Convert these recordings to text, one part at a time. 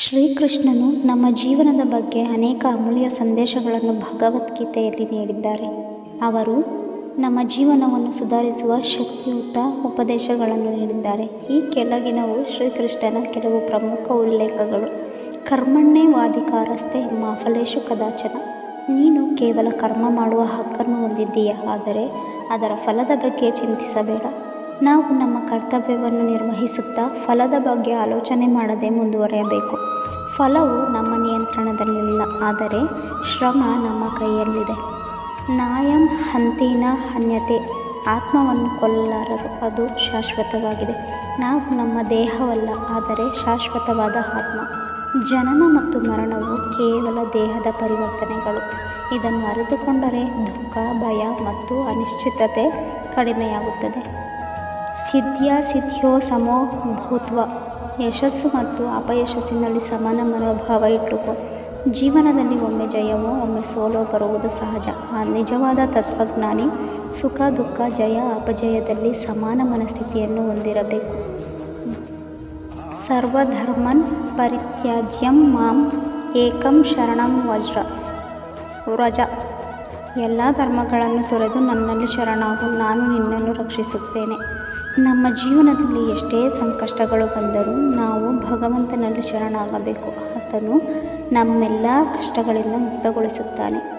ಶ್ರೀಕೃಷ್ಣನು ನಮ್ಮ ಜೀವನದ ಬಗ್ಗೆ ಅನೇಕ ಅಮೂಲ್ಯ ಸಂದೇಶಗಳನ್ನು ಭಗವದ್ಗೀತೆಯಲ್ಲಿ ನೀಡಿದ್ದಾರೆ. ಅವರು ನಮ್ಮ ಜೀವನವನ್ನು ಸುಧಾರಿಸುವ ಶಕ್ತಿಯುತ ಉಪದೇಶಗಳನ್ನು ನೀಡಿದ್ದಾರೆ. ಈ ಕೆಳಗಿನವು ಶ್ರೀಕೃಷ್ಣನ ಕೆಲವು ಪ್ರಮುಖ ಉಲ್ಲೇಖಗಳು. ಕರ್ಮಣ್ಯೇವಾಧಿಕಾರಸ್ತೆ ಮಾ ಮಾಫಲೇಶು ಕದಾಚನ. ನೀನು ಕೇವಲ ಕರ್ಮ ಮಾಡುವ ಹಕ್ಕನ್ನು ಹೊಂದಿದ್ದೀಯ? ಆದರೆ ಅದರ ಫಲದ ಬಗ್ಗೆ ಚಿಂತಿಸಬೇಡ. ನಾವು ನಮ್ಮ ಕರ್ತವ್ಯವನ್ನು ನಿರ್ವಹಿಸುತ್ತಾ ಫಲದ ಬಗ್ಗೆ ಆಲೋಚನೆ ಮಾಡದೆ ಮುಂದುವರಿಯಬೇಕು. ಫಲವು ನಮ್ಮ ನಿಯಂತ್ರಣದಲ್ಲಿಲ್ಲ, ಆದರೆ ಶ್ರಮ ನಮ್ಮ ಕೈಯಲ್ಲಿದೆ. ನಾಯಂ ಹಂತಿನ ಹನ್ಯತೆ, ಆತ್ಮವನ್ನು ಕೊಲ್ಲಾರದು ಅದು ಶಾಶ್ವತವಾಗಿದೆ. ನಾವು ನಮ್ಮ ದೇಹವಲ್ಲ, ಆದರೆ ಶಾಶ್ವತವಾದ ಆತ್ಮ. ಜನನ ಮತ್ತು ಮರಣವು ಕೇವಲ ದೇಹದ ಪರಿವರ್ತನೆಗಳು. ಇದನ್ನು ಅರಿತುಕೊಂಡರೆ ದುಃಖ, ಭಯ ಮತ್ತು ಅನಿಶ್ಚಿತತೆ ಕಡಿಮೆಯಾಗುತ್ತದೆ. ಸಿದ್ಧ್ಯಾಸಿದ್ಧ್ಯೋ ಸಮೋ ಭೂತ್ವ. ಯಶಸ್ಸು ಮತ್ತು ಅಪಯಶಸ್ಸಿನಲ್ಲಿ ಸಮಾನ ಮನೋಭಾವ ಇಟ್ಟುಕೋ. ಜೀವನದಲ್ಲಿ ಒಮ್ಮೆ ಜಯವೋ ಒಮ್ಮೆ ಸೋಲೋ ಬರುವುದು ಸಹಜ. ಆ ನಿಜವಾದ ತತ್ವಜ್ಞಾನಿ ಸುಖ, ದುಃಖ, ಜಯ, ಅಪಜಯದಲ್ಲಿ ಸಮಾನ ಮನಸ್ಥಿತಿಯನ್ನು ಹೊಂದಿರಬೇಕು. ಸರ್ವಧರ್ಮನ್ ಪರಿತ್ಯಾಜ್ಯಂ ಮಾಂ ಏಕಂ ಶರಣಂ ವಜ್ರ. ವ್ರಜ. ಎಲ್ಲ ಧರ್ಮಗಳನ್ನು ತೊರೆದು ನನ್ನಲ್ಲಿ ಶರಣಾಗು, ನಾನು ನಿನ್ನನ್ನು ರಕ್ಷಿಸುತ್ತೇನೆ. ನಮ್ಮ ಜೀವನದಲ್ಲಿ ಎಷ್ಟೇ ಸಂಕಷ್ಟಗಳು ಬಂದರೂ ನಾವು ಭಗವಂತನಲ್ಲಿ ಶರಣಾಗಬೇಕು. ಆತನು ನಮ್ಮೆಲ್ಲ ಕಷ್ಟಗಳಿಂದ ಮುಕ್ತಗೊಳಿಸುತ್ತಾನೆ.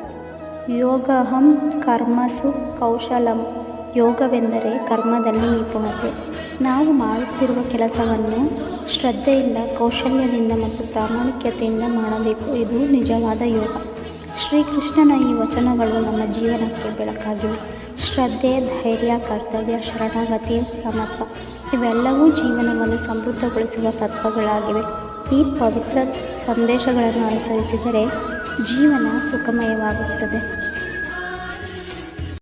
ಯೋಗಹಂ ಕರ್ಮಸು ಕೌಶಲಂ. ಯೋಗವೆಂದರೆ ಕರ್ಮದಲ್ಲಿ ನಿಪುಣತೆ. ನಾವು ಮಾಡುತ್ತಿರುವ ಕೆಲಸವನ್ನು ಶ್ರದ್ಧೆಯಿಂದ, ಕೌಶಲ್ಯದಿಂದ ಮತ್ತು ಪ್ರಾಮಾಣಿಕತೆಯಿಂದ ಮಾಡಬೇಕು. ಇದು ನಿಜವಾದ ಯೋಗ. ಶ್ರೀಕೃಷ್ಣನ ಈ ವಚನಗಳು ನಮ್ಮ ಜೀವನಕ್ಕೆ ಬೆಳಕಾಗಿವೆ. ಶ್ರದ್ಧೆ, ಧೈರ್ಯ, ಕರ್ತವ್ಯ, ಶರಣಾಗತಿ ಸಮತ್ವ ಇವೆಲ್ಲವೂ ಜೀವನವನ್ನು ಸಮೃದ್ಧಗೊಳಿಸುವ ತತ್ವಗಳಾಗಿವೆ. ಈ ಪವಿತ್ರ ಸಂದೇಶಗಳನ್ನು ಅನುಸರಿಸಿದರೆ ಜೀವನ ಸುಖಮಯವಾಗುತ್ತದೆ.